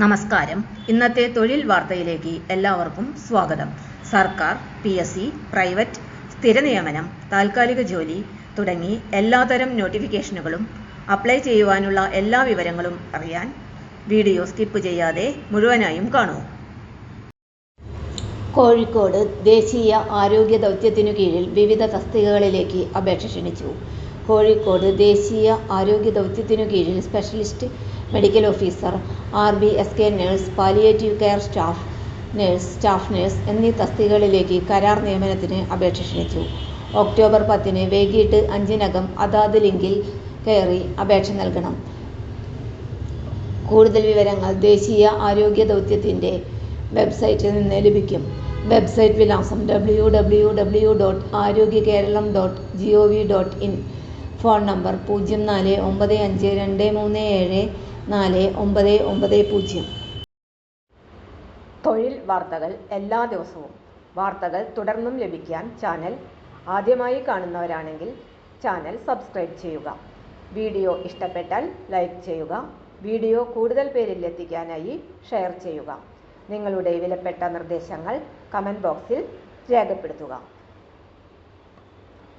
നമസ്കാരം. ഇന്നത്തെ തൊഴിൽ വാർത്തയിലേക്ക് എല്ലാവർക്കും സ്വാഗതം. സർക്കാർ പി എസ് സി പ്രൈവറ്റ് സ്ഥിര നിയമനം താൽക്കാലിക ജോലി തുടങ്ങി എല്ലാതരം നോട്ടിഫിക്കേഷനുകളും അപ്ലൈ ചെയ്യുവാനുള്ള എല്ലാ വിവരങ്ങളും അറിയാൻ വീഡിയോ സ്കിപ്പ് ചെയ്യാതെ മുഴുവനായും കാണൂ. കോഴിക്കോട് ദേശീയ ആരോഗ്യ ദൗത്യത്തിനു കീഴിൽ വിവിധ തസ്തികകളിലേക്ക് അപേക്ഷ ക്ഷണിച്ചു. കോഴിക്കോട് ദേശീയ ആരോഗ്യ ദൗത്യത്തിനു കീഴിൽ specialist medical officer R B S K nurse palliative care staff nurse staff nurse എന്നീ തസ്തികകളിലേക്ക് കരാർ നിയമനത്തിന് അപേക്ഷ ക്ഷണിച്ചു. ഒക്ടോബർ പത്തിന് വൈകിട്ട് അഞ്ചിനകം അതാത് ലിങ്കിൽ കയറി അപേക്ഷ നൽകണം. കൂടുതൽ വിവരങ്ങൾ ദേശീയ ആരോഗ്യ ദൗത്യത്തിന്റെ വെബ്സൈറ്റിൽ നിന്ന് ലഭിക്കും. വെബ്സൈറ്റ് വിലാസം W W W dot Arogya Keralam dot G O V dot in phone number പൂജ്യം നാല് ഒമ്പത് അഞ്ച് രണ്ട് മൂന്ന് ഏഴ് നാല് ഒമ്പത് ഒമ്പത് പൂജ്യം. തൊഴിൽ വാർത്തകൾ എല്ലാ ദിവസവും. വാർത്തകൾ തുടർന്നും ലഭിക്കാൻ ചാനൽ ആദ്യമായി കാണുന്നവരാണെങ്കിൽ ചാനൽ സബ്സ്ക്രൈബ് ചെയ്യുക. വീഡിയോ ഇഷ്ടപ്പെട്ടാൽ ലൈക്ക് ചെയ്യുക. വീഡിയോ കൂടുതൽ പേരിൽ എത്തിക്കാനായി ഷെയർ ചെയ്യുക. നിങ്ങളുടെ വിലപ്പെട്ട നിർദ്ദേശങ്ങൾ കമന്റ് ബോക്സിൽ രേഖപ്പെടുത്തുക.